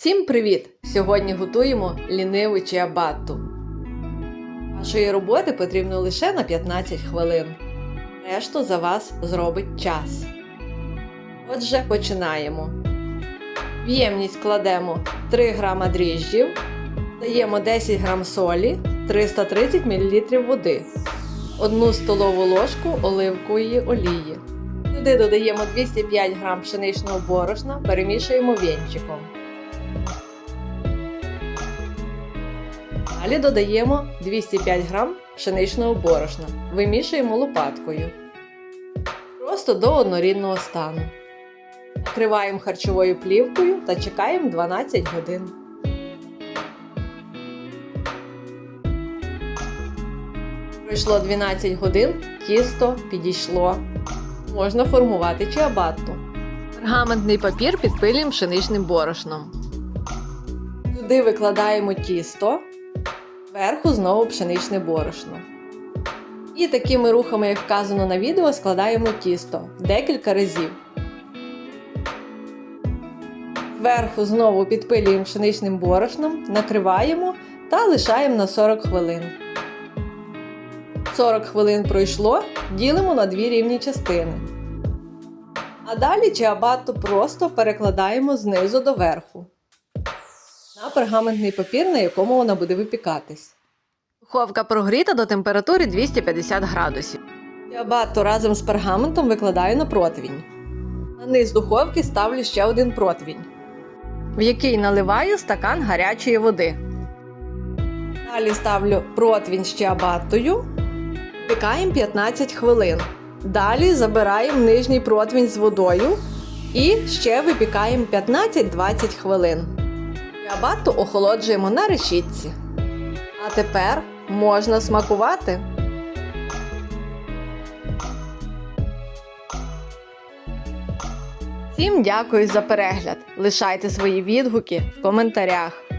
Всім привіт! Сьогодні готуємо ліниву чиабатту. Вашої роботи потрібно лише на 15 хвилин. Решту за вас зробить час. Отже, починаємо. В ємність кладемо 3 г дріжджів, даємо 10 г солі, 330 мл води, 1 столову ложку оливкової олії. Сюди додаємо 205 г пшеничного борошна, перемішуємо вінчиком. Далі додаємо 205 г пшеничного борошна. Вимішуємо лопаткою. Просто до однорідного стану. Накриваємо харчовою плівкою та чекаємо 12 годин. Пройшло 12 годин, тісто підійшло. Можна формувати чиабатту. Пергаментний папір підпилюємо пшеничним борошном. Туди викладаємо тісто, зверху знову пшеничне борошно. І такими рухами, як вказано на відео, складаємо тісто декілька разів. Зверху знову підпилюємо пшеничним борошном, накриваємо та лишаємо на 40 хвилин. 40 хвилин пройшло, ділимо на дві рівні частини. А далі чиабатту просто перекладаємо знизу до верху на пергаментний папір, на якому вона буде випікатись. Духовка прогріта до температури 250 градусів. Чиабатту разом з пергаментом викладаю на противінь. На низ духовки ставлю ще один противінь, в який наливаю стакан гарячої води. Далі ставлю противінь з чиабаттою. Випікаємо 15 хвилин. Далі забираємо нижній противінь з водою і ще випікаємо 15-20 хвилин. Чиабатту охолоджуємо на решітці. А тепер можна смакувати. Всім дякую за перегляд. Лишайте свої відгуки в коментарях.